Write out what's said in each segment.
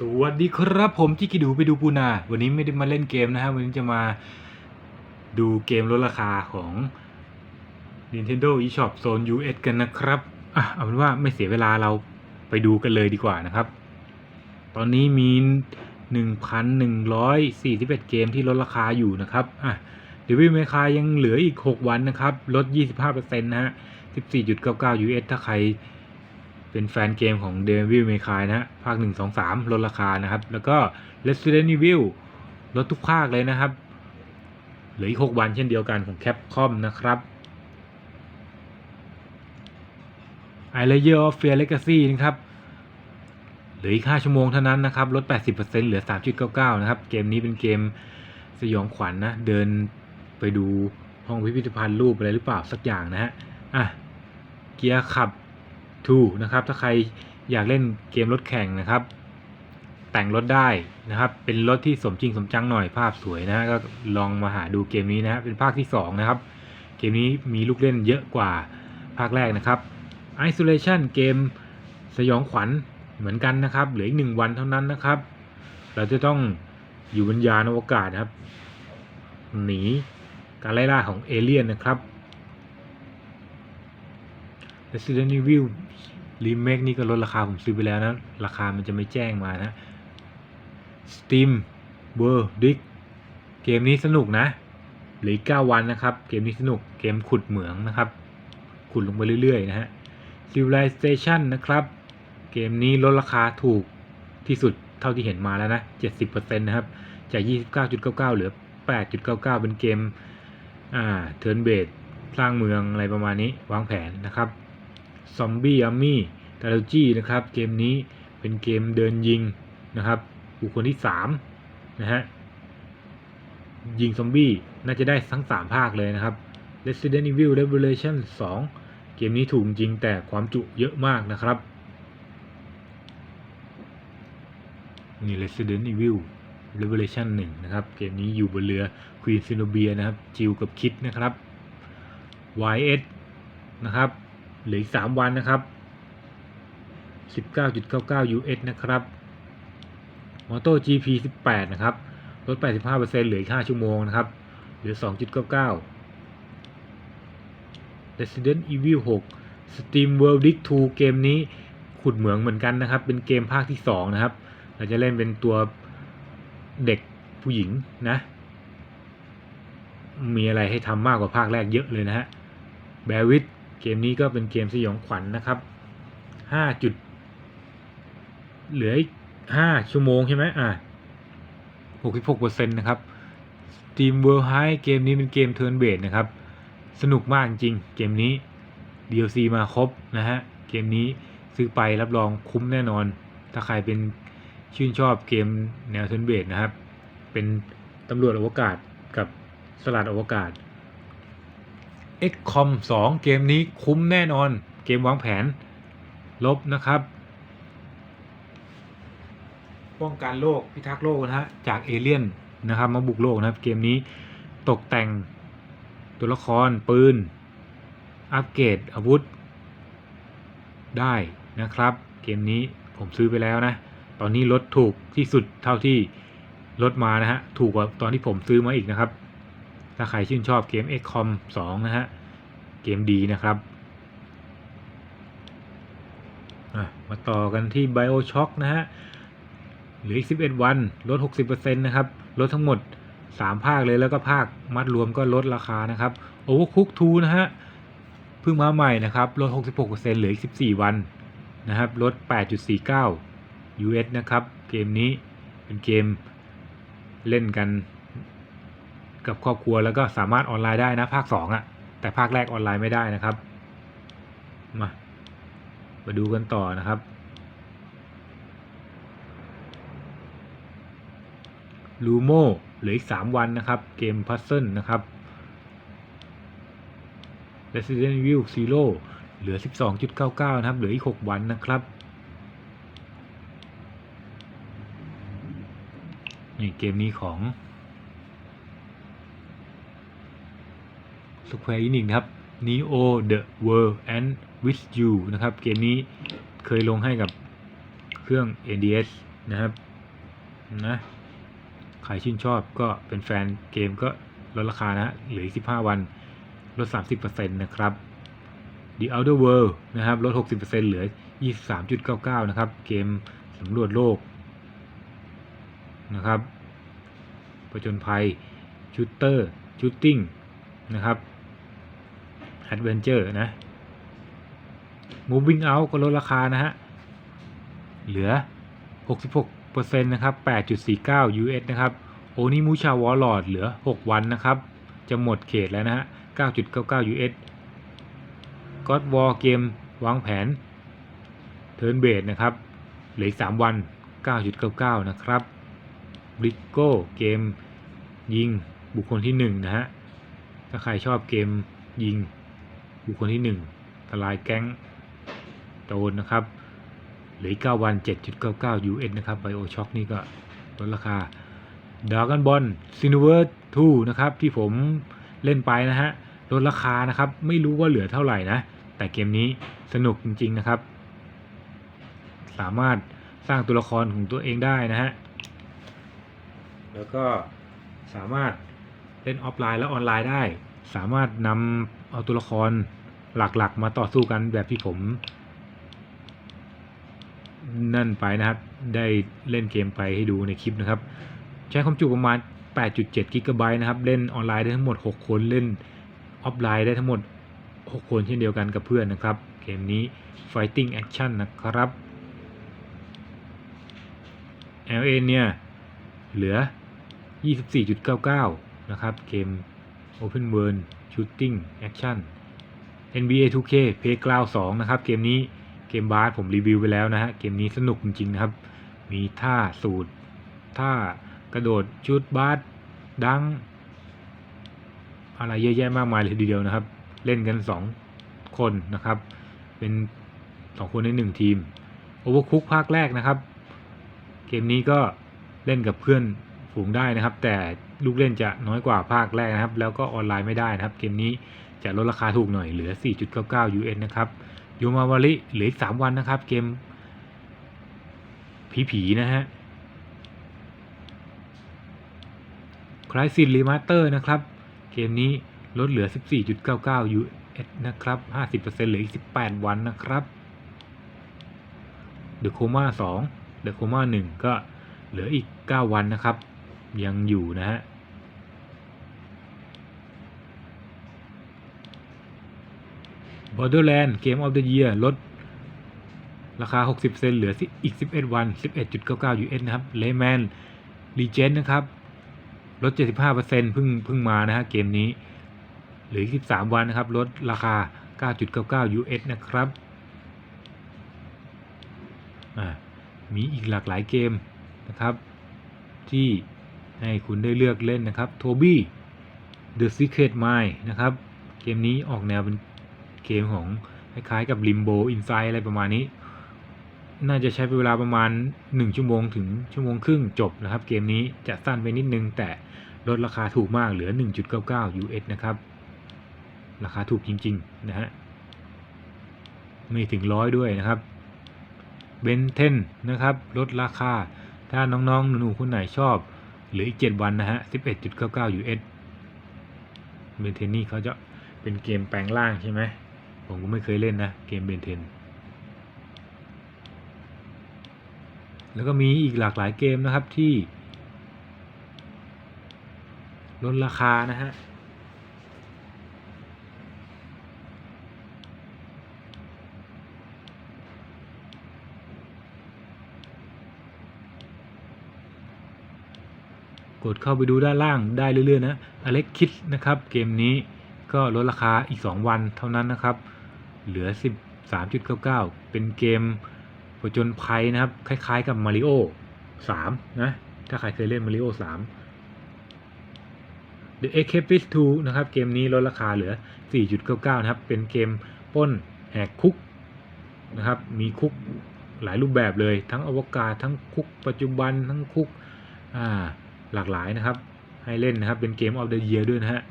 สวัสดีครับผมที่กิดูไปดูปูนา วันนี้ไม่ได้มาเล่นเกมนะฮะวันนี้จะมาดูเกมลดราคาของ Nintendo eShop Zone US กันนะครับอะเอาเป็นว่าไม่เสียเวลาเราไปดูกันเลยดีกว่านะครับ ตอนนี้มี 1,141 เกมที่ลดราคาอยู่นะครับอะเดวิลเมคายังเหลืออีก 6 วันนะครับ ลด 25%นะฮะ 14.99 US ถ้าใคร เป็นแฟนเกมของ Devil May Cry นะฮะภาค 1 2 3 ลดราคานะครับ แล้วก็ Resident Evil ลดทุกภาคเลยนะครับ เหลืออีก 6 วันเช่นเดียวกันของ Capcom นะครับ I Layer of Fear Legacy นะครับเหลืออีก 5 ชั่วโมงเท่านั้นนะครับ ลด 80%เหลือ 3.99 นะครับ เกมนี้เป็นเกมสยองขวัญนนะ เดินไปดูห้องพิพิธภัณฑ์รูปอะไรหรือเปล่าสักอย่างนะฮะ อะ เกียร์ขับ 2 นะครับ ถ้าใครอยากเล่นเกมรถแข่งนะครับ แต่งรถได้นะครับ เป็นรถที่สมจริงสมจังหน่อยภาพสวยนะก็ลองมาหาดูเกมนี้นะฮะเป็นภาคที่ 2 นะครับ เกมนี้มีลูกเล่นเยอะกว่าภาคแรกนะครับ Isolation เกมสยองขวัญเหมือนกันนะครับ เหลืออีกหนึ่งวันเท่านั้นนะครับ เราจะต้องอยู่บนยานอวกาศนะครับ หนีการไล่ล่าของเอเลี่ยนนะครับ Resident Evil Remake นี่ก็ลดราคาผมซื้อไปแล้วนะ ราคามันจะไม่แจ้งมานะ Steam World Dig เกมนี้สนุกนะเหลืออีก9วันนะครับ เกมนี้สนุกเกมขุดเหมืองนะครับ ขุดลงไปเรื่อยๆนะฮะ Civilization นะครับ เกมนี้ลดราคาถูกที่สุดเท่าที่เห็นมาแล้วนะ 70%นะครับ จาก 29.99 เหลือ 8.99 เป็นเกม อ่า เทิร์นเบดสร้างเมืองอะไรประมาณนี้ วางแผนนะครับ ซอมบี้อัมมี่ตาลจีนะครับ เกมนี้เป็นเกมเดินยิงนะครับ บุคคลที่3นะฮะ ยิงซอมบี้น่าจะได้ทั้ง 3 ภาคเลยนะครับ Resident Evil Revelation 2 เกมนี้ถูกจริงแต่ความจุเยอะมากนะครับ นี่ Resident Evil Revelation 1 นะครับ เกมนี้อยู่บนเรือ Queen Zenobia นะครับ จิวกับคิดนะครับ YS นะครับ เหลืออีก3วันนะครับ19.99 US นะครับ Moto GP 18นะครับลด85%เหลืออีก5ชั่วโมงนะครับ เหลือ2.99 Resident Evil 6 Steam World Dig 2 เกมนี้ขุดเหมืองเหมือนกันนะครับ เป็นเกมภาคที่ 2 นะครับ เราจะเล่นเป็นตัวเด็กผู้หญิงนะ มีอะไรให้ทำมากกว่าภาคแรกเยอะเลยนะฮะ แบวิด เกมนี้ก็เป็นเกมสยองขวัญนนะครับห้าจุด เหลืออีกห้าชั่วโมงใช่ไหมอะหกสิบหกเปอร์เซ็นต์นะครับ Steam World High เกมนี้เป็นเกม Turn Based นะครับ สนุกมากจริง เกมนี้ DLC มาครบนะฮะ เกมนี้ซื้อไปรับรองคุ้มแน่นอน ถ้าใครเป็นชื่นชอบเกมแนว Turn Based นะครับ เป็นตำรวจอวกาศกับสลัดอวกาศ XCOM 2 เกมนี้คุ้มแน่นอน เกมวางแผน ลบนะครับ ป้องกันโลกพิทักษ์โลกนะฮะ จากเอเลี่ยนนะครับ มาบุกโลกนะครับ เกมนี้ตกแต่งตัวละครปืน อัปเกรดอาวุธ ได้นะครับ เกมนี้ผมซื้อไปแล้วนะ ตอนนี้ลดถูกที่สุดเท่าที่ลดมานะฮะ ถูกกว่าตอนที่ผมซื้อมาอีกนะครับ ถ้าใครชื่นชอบเกม XCOM 2 นะฮะ เกมดีนะครับมาต่อกันที่ Bioshock นะฮะ เหลืออีก 11 วัน ลด 60%นะครับ ลดทั้งหมด 3 ภาคเลยแล้วก็ภาคมัดรวมก็ลดราคานะครับ Overcook 2 นะฮะ เพิ่งมาใหม่นะครับ ลด 66%เหลืออีก 14 วันนะครับ ลด 8.49 US นะครับ เกมนี้เป็นเกมเล่นกัน กับครอบครัวแล้วก็สามารถออนไลน์ได้นะภาค2อะ่ะ แต่ภาคแรกออนไลน์ไม่ได้นะครับ มามาดูกันต่อนะครับ ลูโมเหลืออีก 3 วันนะครับ เกมพัซเซิลนะครับ Resident Evil Zero เหลือ 12.99 นะครับ เหลืออีก 6 วันนะครับ นี่เกมนี้ของ Square Enix นะครับ Neo The World and With You นะครับ เกมนี้เคยลงให้กับเครื่อง NDS นะครับนะใครชื่นชอบก็เป็นแฟนเกมก็ลดราคานะฮะเหลืออีก15 วันลด 30%นะครับ The Outer World นะครับลด 60%เหลือ 23.99 นะครับ เกมสำรวจโลกนะครับประจนภัยชูตเตอร์ชูตติ้งนะครับ แอดเวนเจอร์นะ Moving Out ก็ลดราคานะฮะ เหลือ 66%นะครับ 8.49 US นะครับ โอนิมูชาวอลลอดเหลือ 6 วันนะครับ จะหมดเขตแล้วนะฮะ 9.99 US God War เกมวางแผน เทิร์นเบสนะครับ เหลืออีก 3 วัน 9.99 นะครับบริโก้เกมยิงบุคคลที่ 1 นะฮะ ถ้าใครชอบเกมยิง บุคคลที่ 1 ทลายแก๊งโจนนะครับเหลือ9วัน 7.99 US นะครับ BioShock นี่ก็ลดราคา Dragon Ball Xenoverse 2นะครับ ที่ผมเล่นไปนะฮะลดราคานะครับ ไม่รู้ว่าเหลือเท่าไหร่นะ แต่เกมนี้สนุกจริง ๆนะครับ สามารถสร้างตัวละครของตัวเองได้นะฮะ แล้วก็สามารถเล่นออฟไลน์และออนไลน์ได้ สามารถนำเอาตัวละครหลักๆ มาต่อสู้กันแบบที่ผม นั่นไปนะครับ ได้เล่นเกมไปให้ดูในคลิปนะครับ ใช้ความจุประมาณ 8.7 กิกะไบต์นะครับ เล่นออนไลน์ได้ทั้งหมด 6 คนเล่นออฟไลน์ได้ทั้งหมด 6 คนเช่นเดียวกันกับเพื่อนนะครับ เกมนี้ Fighting Action นะครับ LA เนี่ย เหลือ 24.99 นะครับ เกม Open World Shooting Action NBA 2K Playground 2 นะครับ เกมนี้เกมบาสผมรีวิวไปแล้วนะฮะ เกมนี้สนุกจริง ๆ นะครับ มีท่าสูตร ท่ากระโดดชุดบาสดัง อะไรเยอะแยะมากมายเลยทีเดียวนะครับ เล่นกัน 2 คนนะครับ เป็น 2 คนใน 1 ทีม Overcook ภาคแรกนะครับ เกมนี้ก็เล่นกับเพื่อนฝูงได้นะครับ แต่ ลูกเล่นจะน้อยกว่าภาคแรกนะครับ แล้วก็ออนไลน์ไม่ได้นะครับ เกมนี้จะลดราคาถูกหน่อยเหลือ 4.99 US นะครับโยมาวาริเหลืออีก 3 วันนะครับ เกม ผีๆนะฮะคลายซินรีมาสเตอร์นะครับ เกมนี้ลดเหลือ 14.99 US นะครับ 50%เหลืออีก 18 วันนะครับ The Coma 2 The Coma 1ก็เหลืออีก 9 วันนะครับ ยังอยู่นะฮะ Borderland Game of the Year ลด ราคา 60 เซนเหลืออีก 11 วัน 11.99 US นะครับ Rayman Legend นะครับ ลด 75%เพิ่งเพิ่งมานะฮะ เกมนี้ เหลืออีก 13 วันนะครับ ลดราคา 9.99 US นะครับ มีอีกหลากหลายเกมนะครับ ที่ ให้คุณได้เลือกเล่นนะครับ Toby The Secret Mine นะครับ เกมนี้ออกแนวเป็นเกมของคล้ายๆกับ Limbo Inside อะไรประมาณนี้ น่าจะใช้เวลาประมาณ 1 ชั่วโมงถึงชั่วโมงครึ่งจบนะครับ เกมนี้จะสั้นไปนิดนึง แต่ลดราคาถูกมากเหลือ 1.99 US นะครับ ราคาถูกจริง ๆ นะฮะ ไม่ถึงร้อยด้วยนะครับเบนเทนนะครับ ลดราคา ถ้าน้องๆ หนูๆคนไหนชอบ หลืออีก 7 วันนะฮะ 11.99 US เบนเทนนี่เขาจะเป็นเกมแปลงร่างใช่ไหม ผมก็ไม่เคยเล่นนะ เกมเบนเทน แล้วก็มีอีกหลากหลายเกมนะครับที่ลดราคานะฮะ กดเข้าไปดูด้านล่างได้เรื่อยๆนะ Alex Kids นะครับ เกมนี้ก็ลดราคาอีก 2 วันเท่านั้นนะครับ เหลือ 13.99 เป็นเกมผจญภัยนะครับ คล้ายๆกับ Mario 3นะ ถ้าใครเคยเล่น Mario 3 The Escapist 2 นะครับ เกมนี้ลดราคาเหลือ 4.99 นะครับ เป็นเกมป้นแหกคุกนะครับ มีคุกหลายรูปแบบเลย ทั้งอวกาศ ทั้งคุกปัจจุบัน ทั้งคุก อ่า หลากหลายนะครับ ให้เล่นนะครับ เป็นเกม of the year ด้วยนะฮะ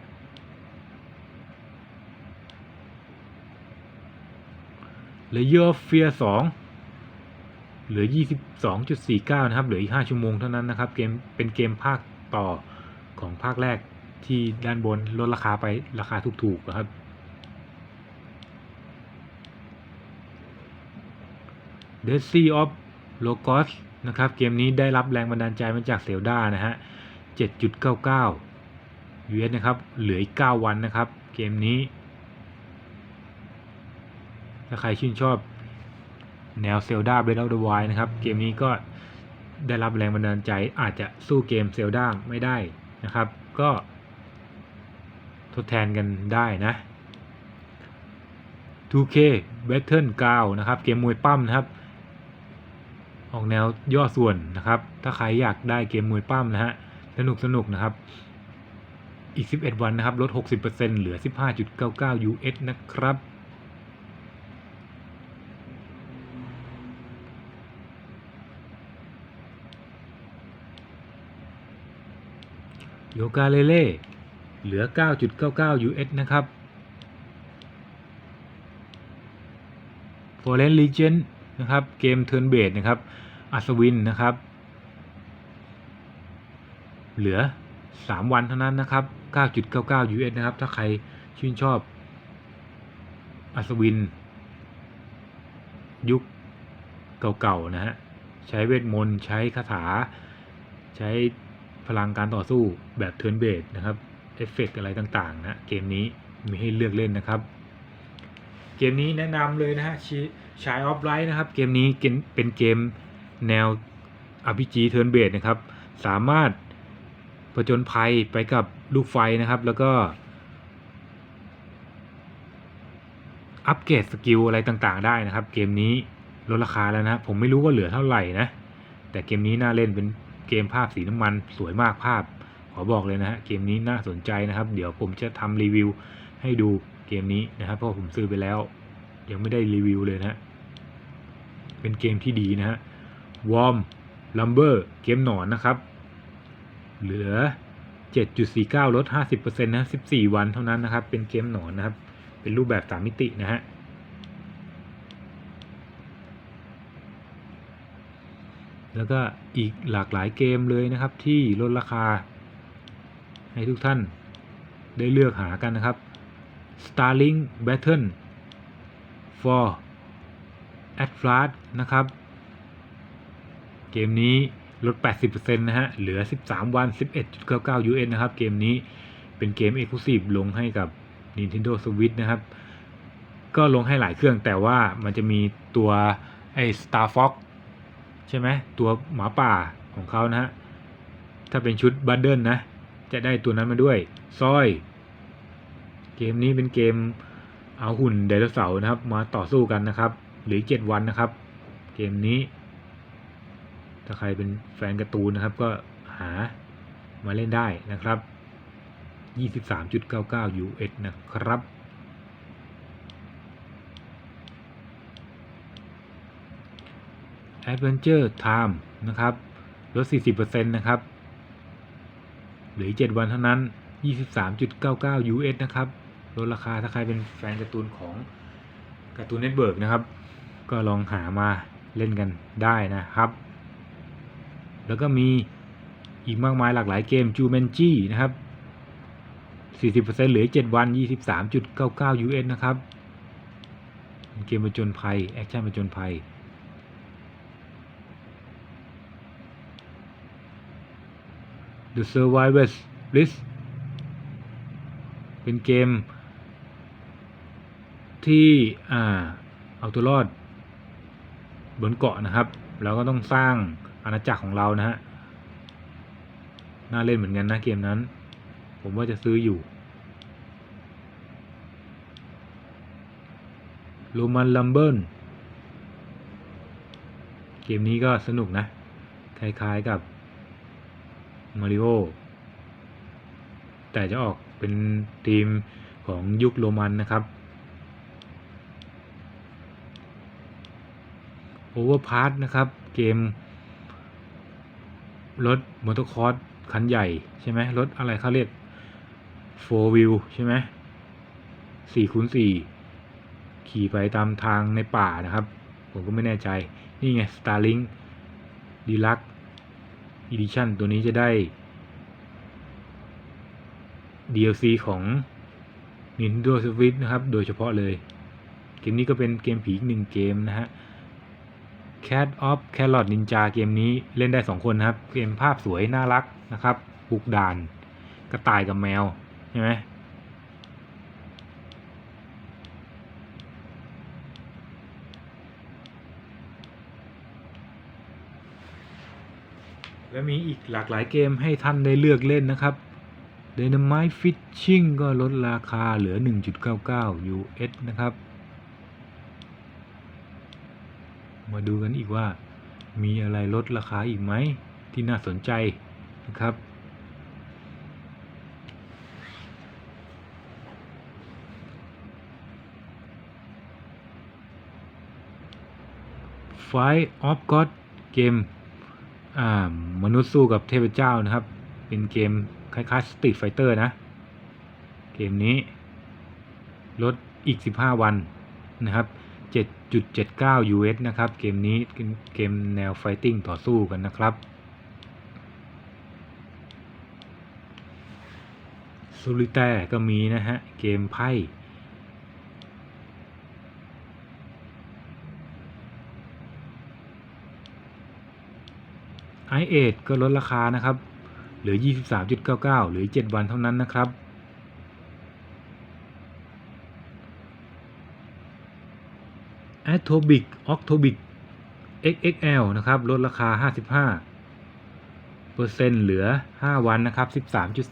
Layer of Fear 2เหลือ 22.49 นะครับ เหลืออีก 5 ชั่วโมงเท่านั้นนะครับ เกมเป็นเกมภาคต่อของภาคแรกที่ด้านบนลดราคาไปราคาถูกๆนะครับ d e s y of Logos นะครับ เกมนี้ได้รับแรงบันดาลใจมาจากเซลดานะฮะ 7.99 US นะครับ เหลืออีก 9 วันนะครับ เกมนี้ ถ้าใครชื่นชอบแนว Zelda Breath of the Wild นะครับ เกมนี้ก็ได้รับแรงบันดาลใจอาจจะสู้เกม Zelda ไม่ได้นะครับ ก็ทดแทนกันได้นะ 2K Battle Ground นะครับ เกมมวยปั้มนะครับ ออกแนวย่อส่วนนะครับ ถ้าใครอยากได้เกมมวยปั้มนะฮะ สนุกสนุกนะครับ อีก 11 วันนะครับ ลด 60%เหลือ 15.99 US นะครับ โยกาเลเล่เหลือ 9.99 US นะครับ Foreign Legion นะครับเกม Turn Based นะครับอัศวินนะครับ เหลือ 3 วันเท่านั้นนะครับ 9.99 US นะครับ ถ้าใครชื่นชอบอัศวิน ยุคเก่าๆนะฮะใช้เวทมนต์ใช้คาถา ใช้พลังการต่อสู้แบบเทิร์นเบสนะครับเอฟเฟกอะไรต่างๆนะเกมนี้มีให้เลือกเล่นนะครับ เกมนี้แนะนำเลยนะฮะช ชายออฟไลท์นะครับ เกมนี้เป็นเกมแนว RPG Turn b a s e นะครับ สามารถผจญภัยไปกับลูกไฟนะครับ แล้วก็ อัปเกรดสกิลอะไรต่างๆ ได้นะครับ เกมนี้ลดราคาแล้วนะ ผมไม่รู้ว่าเหลือเท่าไหร่นะ แต่เกมนี้น่าเล่นเป็นเกมภาพสีน้ำมันสวยมากภาพ ขอบอกเลยนะฮะ เกมนี้น่าสนใจนะครับ เดี๋ยวผมจะทำรีวิวให้ดูเกมนี้นะครับ เพราะผมซื้อไปแล้ว ยังไม่ได้รีวิวเลยนะ เป็นเกมที่ดีนะฮะ Warm Lumber เกมหนอนนะครับ เหลือ 7.49 ลด 50%นะ14 วันเท่านั้นนะครับ เป็นเกมหนอนนะครับ เป็นรูปแบบ 3 มิตินะฮะแล้วก็อีกหลากหลายเกมเลยนะครับที่ลดราคา ให้ทุกท่านได้เลือกหากันนะครับ Starlink Battle for a t l a s นะครับ เกมนี้ลด 80%นะฮะ เหลือ 13 วัน 11.99 US นะครับ เกมนี้เป็นเกม Exclusive ลงให้กับ Nintendo Switch นะครับ ก็ลงให้หลายเครื่องแต่ว่ามันจะมีตัวไอ้ Star Fox ใช่ไหมตัวหมาป่าของเขานะฮะ ถ้าเป็นชุดบัตเดิลนะ จะได้ตัวนั้นมาด้วย ซอย เกมนี้เป็นเกม เอาหุ่นไดโนเสาร์นะครับ มาต่อสู้กันนะครับ หรือเจ็ดวันนะครับ เกมนี้ ถ้าใครเป็นแฟนการ์ตูนนะครับ ก็หามาเล่นได้นะครับ 23.99 US นะครับ Adventure Time นะครับลด 40%นะครับหลือ 7 วันเท่านั้น 23.99 US นะครับ ลดราคาถ้าใครเป็นแฟนการ์ตูนของการ์ตูนเน็ตเบิร์กนะครับ ก็ลองหามาเล่นกันได้นะครับ แล้วก็มีอีกมากมายหลากหลายเกม Jumanji นะครับ 40%เหลือ 7 วัน 23.99 US นะครับเป็นเกมประจนภัย แอคชั่นประจนภัย The Survivors List เป็นเกม ที่อ่าเอาตัวรอด บนเกาะนะครับ เราก็ต้องสร้างอาณาจักรของเรานะฮะน่าเล่นเหมือนกันนะเกมนั้น ผมว่าจะซื้ออยู่โรมันลัมเบิร์นเกมนี้ก็สนุกนะ คล้ายๆกับมาริโอแต่จะออกเป็นทีมของยุคโรมันนะครับ โอเวอร์พาร์นะครับ เกม รถมอเตอร์คอร์สคันใหญ่ใช่ไหมรถอะไรเขาเรียกโฟวิวใช่ไหมสี่คูณสี่ขี่ไปตามทางในป่านะครับ ผมก็ไม่แน่ใจ นี่ไง Starlink Deluxe Edition ตัวนี้จะได้ DLC ของ Nintendo Switch นะครับ โดยเฉพาะเลย เกมนี้ก็เป็นเกมผีอีกหนึ่งเกมนะฮะ Cat of Carrot Ninja เกมนี้เล่นได้ 2 คนนะครับ เกมภาพสวยน่ารักนะครับบุกด่าน กระต่ายกับแมว ใช่ไหมและมีอีกหลากหลายเกมให้ท่านได้เลือกเล่นนะครับ Dynamite Fishing ก็ลดราคาเหลือ 1.99 US นะครับ มาดูกันอีกว่า มีอะไรลดราคาอีกไหมที่น่าสนใจนะครับ Fight of God เกมอ่ามนุษย์สู้กับเทพเจ้านะครับ เป็นเกมคล้ายๆ Street Fighter นะ เกมนี้ลดอีก 15 วันนะครับ 7.79 US นะครับ เกมนี้เป็นเกมแนวไฟติ้งต่อสู้กันนะครับ ซูริแต่ก็มีนะฮะ เกมไพ่ i อ8ก็ลดราคานะครับ เหลือ 23.99 หรือ 7 วันเท่านั้นนะครับ a t o b i c Octobic XXL นะครับ ลดราคา 55เปอร์เซ็นต์เหลือ 5 วันนะครับ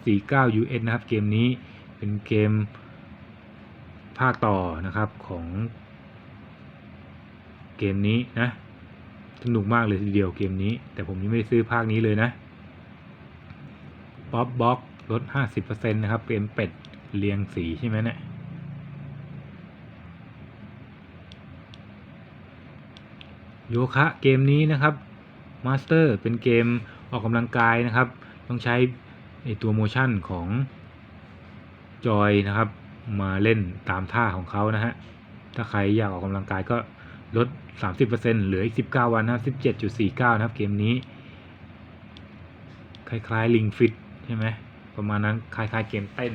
13.49 US นะครับ เกมนี้เป็นเกมภาคต่อนะครับของเกมนี้นะ สนุกมากเลยทีเดียวเกมนี้ แต่ผมยังไม่ได้ซื้อภาคนี้เลยนะป๊อปบ็อกลด 50%นะครับ เกมเป็ดเรียงสีใช่ไหมเนี่ย โยคะเกมนี้นะครับมาสเตอร์เป็นเกมออกกำลังกายนะครับ ต้องใช้ไอตัวโมชั่นของจอยนะครับ มาเล่นตามท่าของเขานะฮะ ถ้าใครอยากออกกำลังกายก็ลด 30%เหลืออีก 19 วันนะครับ17.49 นะครับ เกมนี้ คล้ายๆลิงฟิตใช่ไหมประมาณนั้นคล้ายๆเกมเต้น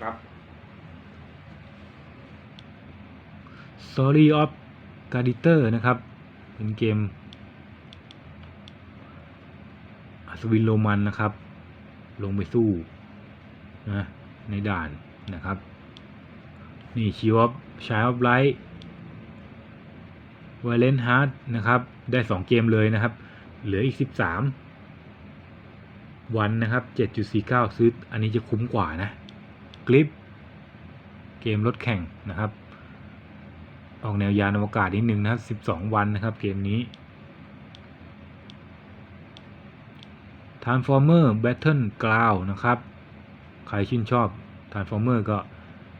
ครับ Story of Gladiator นะครับ เป็นเกมอัศวินโรมันนะครับ ลงไปสู้นะในด่านนะครับ นี่ชีวอฟชายออฟไลท์ว i เลนฮาร์ดนะครับ ได้ 2 เกมเลยนะครับ เหลืออีก 13 วันนะครับ 7.49 ซื้อ อันนี้จะคุ้มกว่านะ กลิป เกมรถแข่งนะครับ ออกแนวยานอวกาศนิดนึงนะครับ 12 วันนะครับ เกมนี้ Transformer Battle Ground นะครับ ใครชื่นชอบ Transformer ก็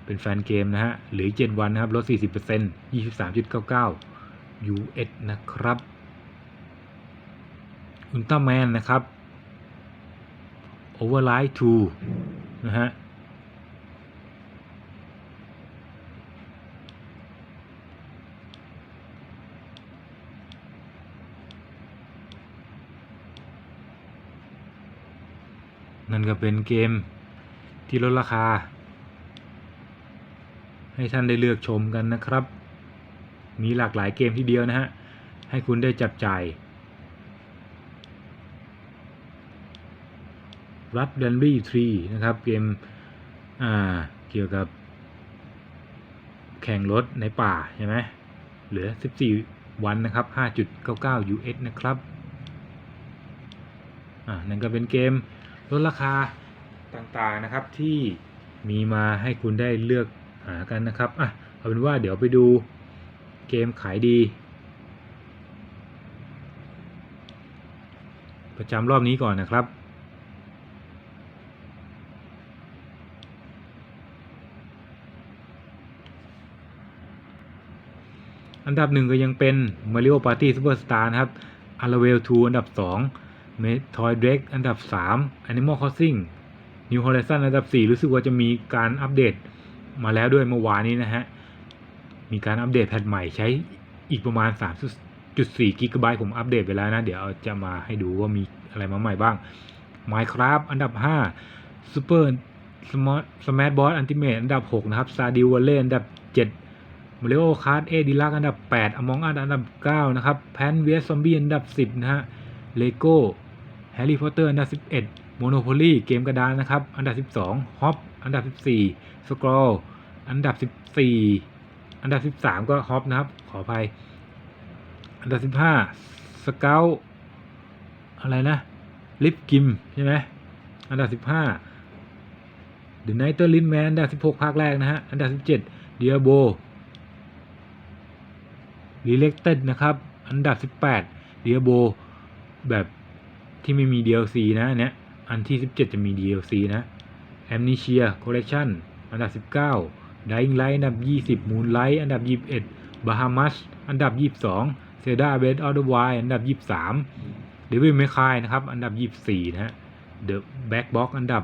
เป็นแฟนเกมนะฮะ หรือ 7 วันนะครับ ลด 40% 23.99 US นะครับ Ultraman นะครับ Override 2 นะฮะ นั่นก็เป็นเกมที่ลดราคา ให้ท่านได้เลือกชมกันนะครับ มีหลากหลายเกมที่เดียวนะฮะ ให้คุณได้จับจ่าย รัดดันบี้ทรีนะครับเกมเกี่ยวกับ แข่งรถในป่าใช่ไหมเหลือ 14 วันนะครับ 5.99 US นะครับ อ่านั่นก็เป็นเกม ลดราคาต่างๆนะครับที่มีมาให้คุณได้เลือกหากันนะครับอะเอาเป็นว่าเดี๋ยวไปดูเกมขายดี ประจำรอบนี้ก่อนนะครับอันดับหนึ่งก็ยังเป็น Mario Party Superstar นะครับ a r a v e l 2 อันดับ 2 Metroid Dread อันดับ 3 Animal Crossing New Horizon อันดับ 4 รู้สึกว่าจะมีการอัปเดตมาแล้วด้วยเมื่อวานนี้นะฮะ มีการอัปเดตแพทใหม่ใช้อีกประมาณ2.4กิกะไบต์ผมอัปเดตไปแล้วนะ เดี๋ยวจะมาให้ดูว่ามีอะไรมาใหม่บ้าง Minecraft อันดับ 5 Super Smart Smart Boss Ultimate อันดับ 6 นะครับ Stardew Valley อันดับ 7 Mario Kart 8 Deluxe อันดับ 8 Among Us อันดับ 9 นะครับ Plan vs Zombie อันดับ 10 นะฮะ Lego Harry Potter อันดับ 11 Monopoly เกมกระดานนะครับ อันดับ 12 Hop อันดับ 14 Scroll อันดับ 14 อันดับ 13 ก็ Hop นะครับ ขออภัย อันดับ 15 Scout อะไรนะ ลิฟกิม ใช่ไหมอันดับ 15 The Night l i n Man อันดับ 16 ภาคแรกนะฮะ อันดับ 17 Diablo Reelected นะครับ อันดับ 18 Diablo แบบ ที่ไม่มี DLC นะเนี้ยอันที่ 17 จะมี DLC นะ Amnesia Collection อันดับ 19 Dying Light อันดับ 20 Moonlight อันดับ 21 Bahamas อันดับ 22 Zelda Breath of the Wild อันดับ 23 Devil May Cry นะครับ อันดับ 24 นะฮะ The Black Box อันดับ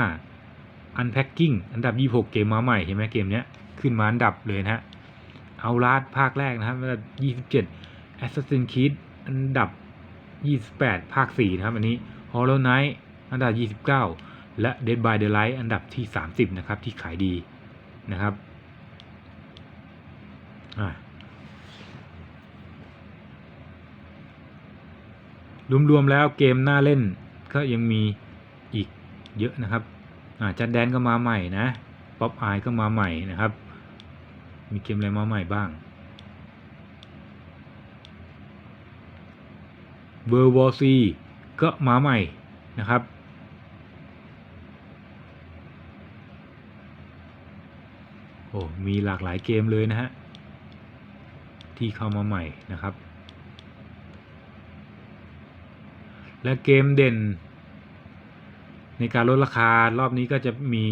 25 Unpacking อันดับ 26 เกมมาใหม่เห็นไหมเกมเนี้ย ขึ้นมาอันดับเลยนะฮะเอาลาดภาคแรกนะครับอันดับ 27 Assassin's Creed อันดับ 28 ภาค 4 นะครับ อันนี้ Hollow Knight อันดับ 29 และ Dead by Daylight อันดับที่ 30 นะครับ ที่ขายดีนะครับรวมๆแล้วเกมน่าเล่นก็ยังมีอีกเยอะนะครับจัดแดนก็มาใหม่นะ ป๊อปอายก็มาใหม่นะครับ มีเกมอะไรมาใหม่บ้าง เวอร์วอซีก็มาใหม่นะครับโอ้ มีหลากหลายเกมเลยนะฮะ ที่เข้ามาใหม่นะครับ และเกมเด่น ในการลดราคารอบนี้ก็จะมี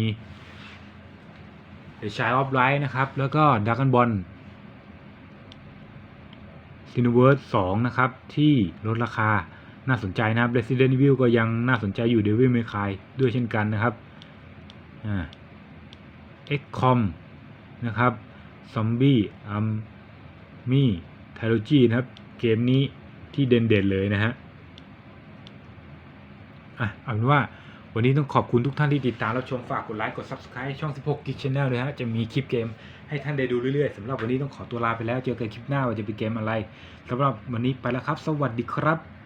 The Child of Light นะครับ แล้วก็ Dragon Ball Cineverse 2 นะครับ ที่ลดราคาน่าสนใจนะครับ Resident Evil ก็ยังน่าสนใจอยู่ Devil May Cry ด้วยเช่นกันนะครับอ่า XCOM นะครับ Zombie Army Trilogy นะครับ เกมนี้ที่เด่นๆเลยนะฮะอะเอาเป็นว่าวันนี้ต้องขอบคุณทุกท่านที่ติดตามรับชมฝากกดไลค์กด Subscribe ช่อง 16 Geek Channel เลยฮะ จะมีคลิปเกม ให้ท่านได้ดูเรื่อยๆสำหรับวันนี้ต้องขอตัวลาไปแล้วเจอกันคลิปหน้าว่าจะเป็นเกมอะไรสำหรับวันนี้ไปแล้วครับ สวัสดีครับ